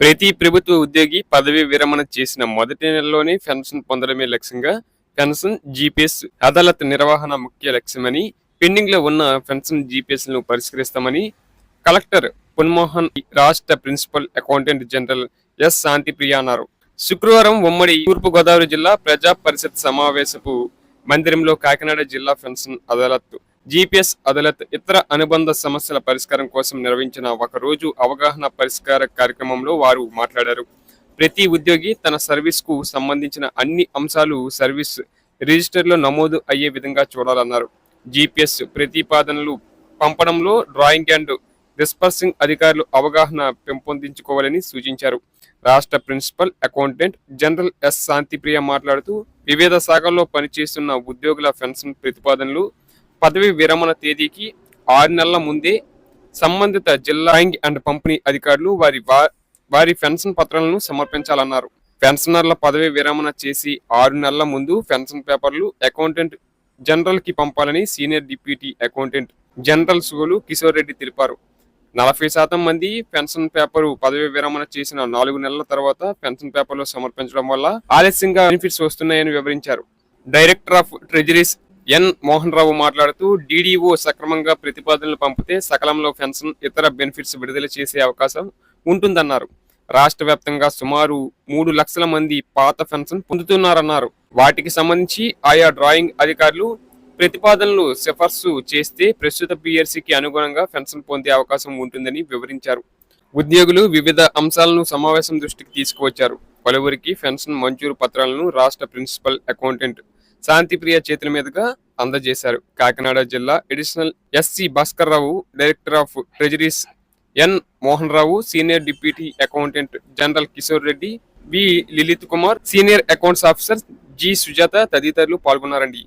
ప్రతి ప్రభుత్వ ఉద్యోగి పదవి విరమణ చేసిన మొదటి నెలలోనే పెన్షన్ పొందడమే లక్ష్యంగా పెన్షన్ జీపీఎస్ అదాలత్ నిర్వహణ ముఖ్య లక్ష్యమని పెండింగ్లో ఉన్న పెన్షన్ జీపీఎస్ను పరిష్కరిస్తామని కలెక్టర్ పున్మోహన్ రాష్ట్ర principal accountant general S. Shanthipriya అన్నారు. శుక్రవారం ఉమ్మడి తూర్పు గోదావరి జిల్లా ప్రజా పరిషత్ సమావేశపు మందిరంలో కాకినాడ జిల్లా పెన్షన్ అదాలత్ జీపీఎస్ అదాలత్ ఇతర అనుబంధ సమస్యల పరిష్కారం కోసం నిర్వహించిన ఒకరోజు అవగాహన పరిష్కార కార్యక్రమంలో వారు మాట్లాడారు. ప్రతి ఉద్యోగి తన సర్వీస్కు సంబంధించిన అన్ని అంశాలు సర్వీస్ రిజిస్టర్లో నమోదు అయ్యే విధంగా చూడాలన్నారు. జీపీఎస్ ప్రతిపాదనలు పంపడంలో డ్రాయింగ్ అండ్ డిస్పర్సింగ్ అధికారులు అవగాహన పెంపొందించుకోవాలని సూచించారు. రాష్ట్ర principal accountant general S. Shanthipriya మాట్లాడుతూ వివిధ శాఖల్లో పనిచేస్తున్న ఉద్యోగుల పెన్షన్ ప్రతిపాదనలు పదవి విరమణ తేదీకి ఆరు నెలల ముందే సంబంధిత జిల్లా అండ్ పంపిణీ అధికారులు వారి వారి పెన్షన్ పత్రాలను సమర్పించాలన్నారు. పెన్షనర్ల పదవి విరమణ చేసి ఆరు నెలల ముందు పెన్షన్ పేపర్లు అకౌంటెంట్ జనరల్కి పంపాలని senior deputy accountant general Solu Kishore Reddy తెలిపారు. నలభై శాతం మంది పెన్షన్ పేపర్ పదవి విరమణ చేసిన నాలుగు నెలల తర్వాత పెన్షన్ పేపర్లు సమర్పించడం వల్ల ఆలస్యంగా బెనిఫిట్స్ వస్తున్నాయని వివరించారు. Director of treasuries N Mohan Rao మాట్లాడుతూ డీడీఓ సక్రమంగా ప్రతిపాదనలు పంపితే సకలంలో పెన్షన్ ఇతర బెనిఫిట్స్ విడుదల చేసే అవకాశం ఉంటుందన్నారు. రాష్ట్ర వ్యాప్తంగా సుమారు మూడు లక్షల మంది పాత పెన్షన్ పొందుతున్నారన్నారు. వాటికి సంబంధించి ఆయా డ్రాయింగ్ అధికారులు ప్రతిపాదనలు సిఫార్సు చేస్తే ప్రస్తుత పిఆర్సీకి అనుగుణంగా పెన్షన్ పొందే అవకాశం ఉంటుందని వివరించారు. ఉద్యోగులు వివిధ అంశాలను సమావేశం దృష్టికి తీసుకువచ్చారు. పలువురికి పెన్షన్ మంజూరు పత్రాలను రాష్ట్ర ప్రిన్సిపల్ అకౌంటెంట్ శాంతిప్రియ చేతుల మీదుగా అందజేశారు. కాకినాడ జిల్లా additional SC Bhaskar Rao director of treasuries N Mohan Rao senior deputy accountant general Kishore Reddy B Lalith Kumar senior accounts officer G Sujatha తదితరులు పాల్గొన్నారండి.